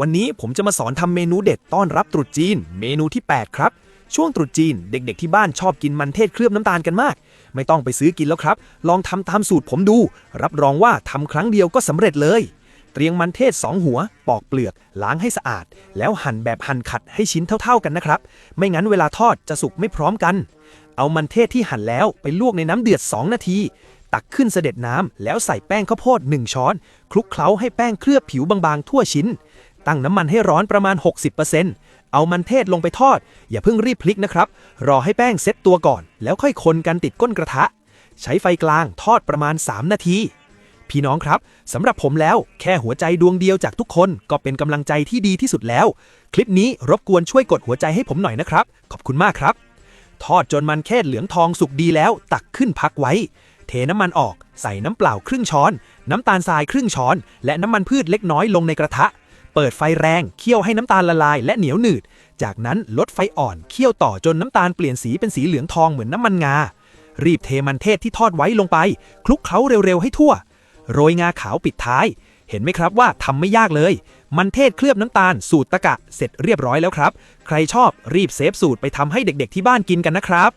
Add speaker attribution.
Speaker 1: วันนี้ผมจะมาสอนทำเมนูเด็ดต้อนรับตรุษจีน เมนูที่ 8 ครับ ช่วงตรุษจีน เด็กๆที่บ้านชอบกินมันเทศเคลือบน้ำตาลกันมาก ไม่ต้องไปซื้อกินแล้วครับ ลองทำตามสูตรผมดู รับรองว่าทำครั้งเดียวก็สำเร็จเลย เตรียมมันเทศ 2 หัว ปอกเปลือก ล้างให้สะอาด แล้วหั่นแบบหั่นขัดให้ชิ้นเท่าๆกันนะครับ ไม่งั้นเวลาทอดจะสุกไม่พร้อมกัน เอามันเทศที่หั่นแล้วไปลวกในน้ำเดือด 2 นาทีตักขึ้นเสด็จน้ำแล้วใส่แป้งข้าวโพด 1 ช้อน คลุกเคล้าให้แป้งเคลือบผิวบางๆ ทั่วชิ้น ตั้งน้ำมันให้ร้อนประมาณ 60%เอามันเทศลงไปทอด อย่าเพิ่งรีบพลิกนะครับ รอให้แป้งเซ็ตตัวก่อน แล้วค่อยคนกันติดก้นกระทะ ใช้ไฟกลางทอดประมาณ 3 นาที พี่น้องครับสำหรับผมแล้วแค่หัวใจดวงเดียวจากทุกคนก็เป็นกำลังใจที่ดีที่สุดแล้ว คลิปนี้รบกวนช่วยกดหัวใจให้ผมหน่อยนะครับ ขอบคุณมากครับ ทอดจนมันแค่เหลืองทองสุกดีแล้ว ตักขึ้นพักไว้เทน้ำมันออก ใส่น้ำเปล่าครึ่งช้อน น้ำตาลทรายครึ่งช้อน และน้ำมันพืชเล็กน้อยลงในกระทะ เปิดไฟแรงเคี่ยวให้น้ำตาลละลายและเหนียวหนืด จากนั้นลดไฟอ่อนเคี่ยวต่อจนน้ำตาลเปลี่ยนสีเป็นสีเหลืองทองเหมือนน้ำมันงา รีบเทมันเทศที่ทอดไว้ลงไป คลุกเคล้าเร็วๆให้ทั่ว โรยงาขาวปิดท้าย เห็นไหมครับว่าทำไม่ยากเลย มันเทศเคลือบน้ำตาลสูตรตะกะ เสร็จเรียบร้อยแล้วครับ ใครชอบรีบเซฟสูตรไปทำให้เด็กๆที่บ้านกินกันนะครับ